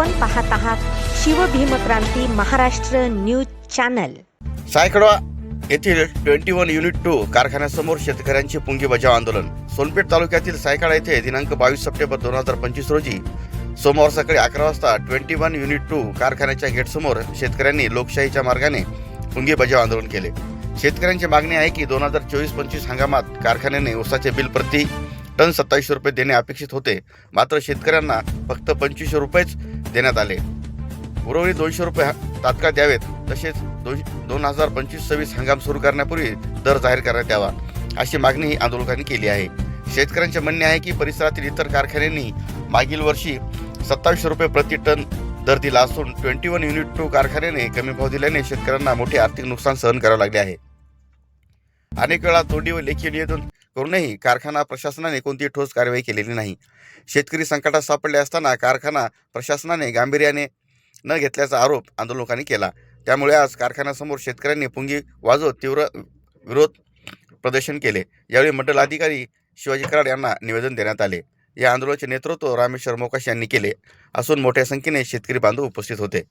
आपण पाहत आहात शिवभीमक्रांती महाराष्ट्र न्यूज चॅनल. सायकडवा येथील ट्वेंटी वन युनिट टू कारखान्यासमोर शेतकऱ्यांचे पुंगी बजाव आंदोलन. सोनपेठ तालुक्यातील सायकडा येथे दिनांक बावीस सप्टेंबर दोन हजार पंचवीस रोजी सोमवार सकाळी अकरा वाजता ट्वेंटी वन युनिट टू कारखान्याच्या गेटसमोर शेतकऱ्यांनी लोकशाहीच्या मार्गाने पुंगी बजाव आंदोलन केले. शेतकऱ्यांची मागणी आहे की दोन हजार चोवीस पंचवीस हंगामात कारखान्याने ऊसाचे बिल प्रति टन सत्तावीसशे रुपये देणे अपेक्षित होते. मात्र शेतकऱ्यांना फक्त पंचवीसशे रुपयेच देण्यात आले. उर्वरित दोनशे रुपये तात्काळ द्यावेत. तसेच दोन दोन हजार पंचवीस सव्वीस हंगाम सुरू करण्यापूर्वी दर जाहीर करण्यात यावा अशी मागणीही आंदोलकांनी केली आहे. शेतकऱ्यांचे म्हणणे आहे की परिसरातील इतर कारखान्यांनी मागील वर्षी सत्तावीसशे रुपये प्रति टन दर दिला असून ट्वेंटी वन युनिट टू कारखान्याने कमी भाव दिल्याने शेतकऱ्यांना मोठे आर्थिक नुकसान सहन करावे लागले आहे. अनेक वेळा तोंडी व लेखी निवेदन करूनही कारखाना प्रशासनाने कोणती ठोस कारवाई केलेली नाही. शेतकरी संकटात सापडले असताना कारखाना प्रशासनाने गांभीर्याने न घेतल्याचा आरोप आंदोलकांनी केला. त्यामुळे आज कारखान्यासमोर शेतकऱ्यांनी पुंगी वाजवत तीव्र विरोध प्रदर्शन केले. यावेळी मंडल अधिकारी शिवाजी कराड यांना निवेदन देण्यात आले. या आंदोलनाचे नेतृत्व रामेश्वर मोकाश यांनी केले. असून मोठ्या संख्येने शेतकरी बांधव उपस्थित होते.